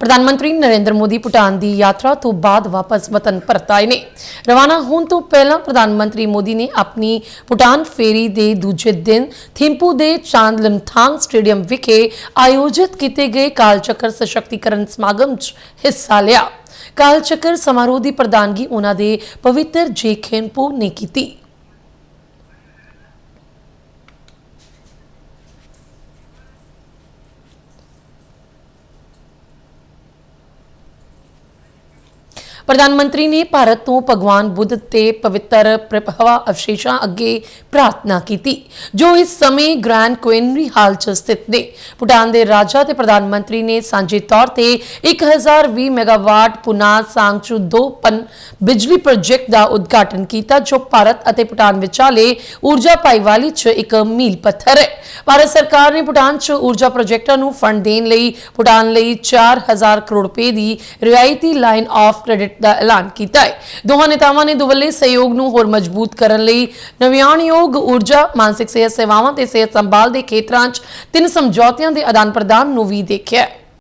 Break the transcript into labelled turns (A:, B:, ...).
A: ਪ੍ਰਧਾਨ ਮੰਤਰੀ ਨਰਿੰਦਰ ਮੋਦੀ ਭੂਟਾਨ ਦੀ ਯਾਤਰਾ ਤੋਂ ਬਾਅਦ ਵਾਪਸ ਵਤਨ ਪਰਤ ਆਏ ਨੇ। ਰਵਾਨਾ ਹੋਣ ਤੋਂ ਪਹਿਲਾਂ ਪ੍ਰਧਾਨ ਮੰਤਰੀ ਮੋਦੀ ਨੇ ਆਪਣੀ ਭੂਟਾਨ ਫੇਰੀ ਦੇ ਦੂਜੇ ਦਿਨ ਥਿੰਪੂ ਦੇ ਚਾਂਦ ਲਿਮਥਾਂਗ ਸਟੇਡੀਅਮ ਵਿਖੇ ਆਯੋਜਿਤ ਕੀਤੇ ਗਏ ਕਾਲ ਚੱਕਰ ਸਸ਼ਕਤੀਕਰਨ ਸਮਾਗਮ 'ਚ ਹਿੱਸਾ ਲਿਆ। ਕਾਲ ਚੱਕਰ ਸਮਾਰੋਹ ਦੀ ਪ੍ਰਧਾਨਗੀ ਉਹਨਾਂ ਦੇ ਪਵਿੱਤਰ ਜੇ ਖੇਨਪੋ ਨੇ ਕੀਤੀ। ਪ੍ਰਧਾਨ ਮੰਤਰੀ ਨੇ ਭਾਰਤ ਤੋਂ ਭਗਵਾਨ ਬੁੱਧ ਤੇ ਪਵਿੱਤਰ ਪ੍ਰਭਾਵਾ ਅਵਸ਼ੇਸ਼ਾਂ ਅੱਗੇ ਪ੍ਰਾਰਥਨਾ ਕੀਤੀ, ਜੋ ਇਸ ਸਮੇਂ ਗ੍ਰੈਂਡ ਕੁਇਨਰੀ ਹਾਲ 'ਚ ਸਥਿਤ ਨੇ। ਭੂਟਾਨ ਦੇ ਰਾਜਾ ਤੇ ਪ੍ਰਧਾਨ ਮੰਤਰੀ ਨੇ ਸਾਂਝੇ ਤੌਰ ਤੇ 1020 ਮੈਗਾਵਾਟ ਪੁਨਾ ਸਾਂਗਚੂ 2 ਪਨ ਬਿਜਲੀ ਪ੍ਰੋਜੈਕਟ ਦਾ ਉਦਘਾਟਨ ਕੀਤਾ, ਜੋ ਭਾਰਤ ਅਤੇ ਭੂਟਾਨ ਵਿਚਾਲੇ ਊਰਜਾ ਭਾਈਵਾਲੀ 'ਚ ਇੱਕ ਮੀਲ ਪੱਥਰ ਹੈ। ਭਾਰਤ ਸਰਕਾਰ ਨੇ ਭੂਟਾਨ 'ਚ ਊਰਜਾ ਪ੍ਰੋਜੈਕਟਾਂ ਨੂੰ ਫੰਡ ਦੇਣ ਲਈ, ਭੂਟਾਨ ਲਈ 4000 ਕਰੋੜ ਰੁਪਏ ਦੀ ਰਿਆਇਤੀ ਲਾਈਨ ਆਫ ਕ੍ਰੈਡਿਟ ਦਾ ਐਲਾਨ ਕੀਤਾ ਹੈ। ਦੋਹਾਂ ਨੇਤਾਵਾਂ ਨੇ ਦੁਵੱਲੇ ਸਹਿਯੋਗ ਨੂੰ ਹੋਰ ਮਜ਼ਬੂਤ ਕਰਨ ਲਈ ਨਵਿਆਣਯੋਗ ਊਰਜਾ, ਮਾਨਸਿਕ ਸਿਹਤ ਸੇਵਾਵਾਂ ਤੇ ਸਿਹਤ ਸੰਭਾਲ ਦੇ ਖੇਤਰਾਂ 'ਚ ਤਿੰਨ ਸਮਝੌਤਿਆਂ ਦੇ ਆਦਾਨ ਪ੍ਰਦਾਨ ਨੂੰ ਵੀ ਦੇਖਿਆ ਹੈ।